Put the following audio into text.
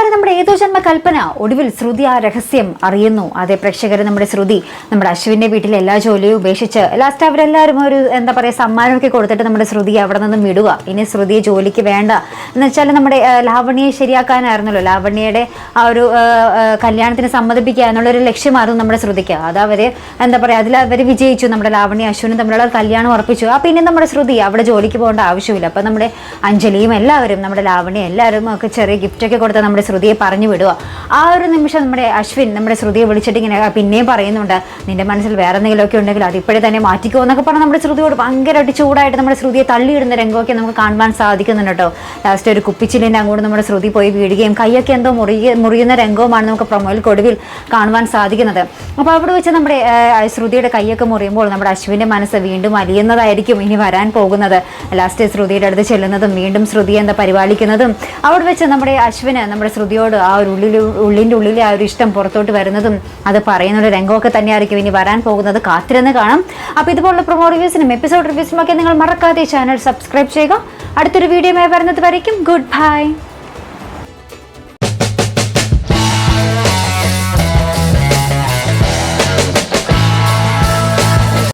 അങ്ങനെ നമ്മുടെ ഏതോ ജന്മ കൽപ്പന ഒടുവിൽ ശ്രുതി ആ രഹസ്യം അറിയുന്നു. അതേ പ്രേക്ഷകർ നമ്മുടെ ശ്രുതി നമ്മുടെ അശ്വിന്റെ വീട്ടിലെ എല്ലാ ജോലിയും ഉപേക്ഷിച്ച് ലാസ്റ്റ് അവരെല്ലാവരും ഒരു എന്താ പറയുക സമ്മാനമൊക്കെ കൊടുത്തിട്ട് നമ്മുടെ ശ്രുതി അവിടെ നിന്നും വിടുക. ഇനി ശ്രുതിയെ ജോലിക്ക് വേണ്ട. എന്ന് വെച്ചാൽ നമ്മുടെ ലാവണ്യെ ശരിയാക്കാനായിരുന്നല്ലോ. ലാവണ്യയുടെ ആ ഒരു കല്യാണത്തിന് സമ്മതിപ്പിക്കുക എന്നുള്ള ഒരു ലക്ഷ്യമായിരുന്നു നമ്മുടെ ശ്രുതിക്ക്. അത് അവർ എന്താ പറയുക അതിൽ അവർ വിജയിച്ചു. നമ്മുടെ ലാവണ്യ അശ്വിനും തമ്മിലുള്ള കല്യാണം ഉറപ്പിച്ചു. ആ പിന്നെ നമ്മുടെ ശ്രുതി അവിടെ ജോലിക്ക് പോകേണ്ട ആവശ്യമില്ല. അപ്പം നമ്മുടെ അഞ്ജലിയും എല്ലാവരും നമ്മുടെ ലാവണ്യ എല്ലാവരും ഒക്കെ ചെറിയ ഗിഫ്റ്റൊക്കെ കൊടുത്ത് നമ്മുടെ ശ്രുതിയെ പറഞ്ഞു വിടുക. ആ ഒരു നിമിഷം നമ്മുടെ അശ്വിൻ നമ്മുടെ ശ്രുതിയെ വിളിച്ചിട്ട് ഇങ്ങനെ പിന്നെയും പറയുന്നുണ്ട്. നിന്റെ മനസ്സിൽ വേറെ എന്തെങ്കിലുമൊക്കെ ഉണ്ടെങ്കിൽ അത് ഇപ്പോഴേ തന്നെ മാറ്റിക്കോ എന്നൊക്കെ പറഞ്ഞ് നമ്മുടെ ശ്രുതിയോട് ഭയങ്കരമായിട്ട് ചൂടായിട്ട് നമ്മുടെ ശ്രുതിയെ തള്ളിയിടുന്ന രംഗമൊക്കെ നമുക്ക് കാണുവാൻ സാധിക്കുന്നുണ്ട് കേട്ടോ. ലാസ്റ്റ് ഒരു കുപ്പിച്ചിലിന്റെ അങ്ങോട്ട് നമ്മുടെ ശ്രുതി പോയി വീഴുകയും കൈയൊക്കെ എന്തോ മുറിയ മുറിയുന്ന രംഗവുമാണ് നമുക്ക് പ്രൊമോയിൽ കൊടുവിൽ കാണുവാൻ സാധിക്കുന്നത്. അപ്പോൾ അവിടെ വെച്ച് നമ്മുടെ ശ്രുതിയുടെ കൈയൊക്കെ മുറിയുമ്പോൾ നമ്മുടെ അശ്വിന്റെ മനസ്സ് വീണ്ടും അലിയുന്നതായിരിക്കും ഇനി വരാൻ പോകുന്നത്. ലാസ്റ്റ് ശ്രുതിയുടെ അടുത്ത് ചെല്ലുന്നതും വീണ്ടും ശ്രുതിയെ എന്താ പരിപാലിക്കുന്നതും അവിടെ വെച്ച് നമ്മുടെ അശ്വിന് നമ്മുടെ ശ്രുതിയോട് ആ ഒരു ഉള്ളിൽ ഉള്ളിന്റെ ഉള്ളിലെ ആ ഒരു ഇഷ്ടം പുറത്തോട്ട് വരുന്നതും അത് പറയുന്ന ഒരു രംഗമൊക്കെ തന്നെയായിരിക്കും ഇനി വരാൻ പോകുന്നത്. കാത്തിരുന്ന് കാണാം. അപ്പോൾ ഇതുപോലുള്ള പ്രൊമോ റിവ്യൂസിനും എപ്പിസോഡ് റിവ്യൂസിനും ഒക്കെ നിങ്ങൾ മറക്കാതെ ചാനൽ സബ്സ്ക്രൈബ് ചെയ്യുക. അടുത്തൊരു വീഡിയോ വരുന്നത് വരയ്ക്കും. Good bye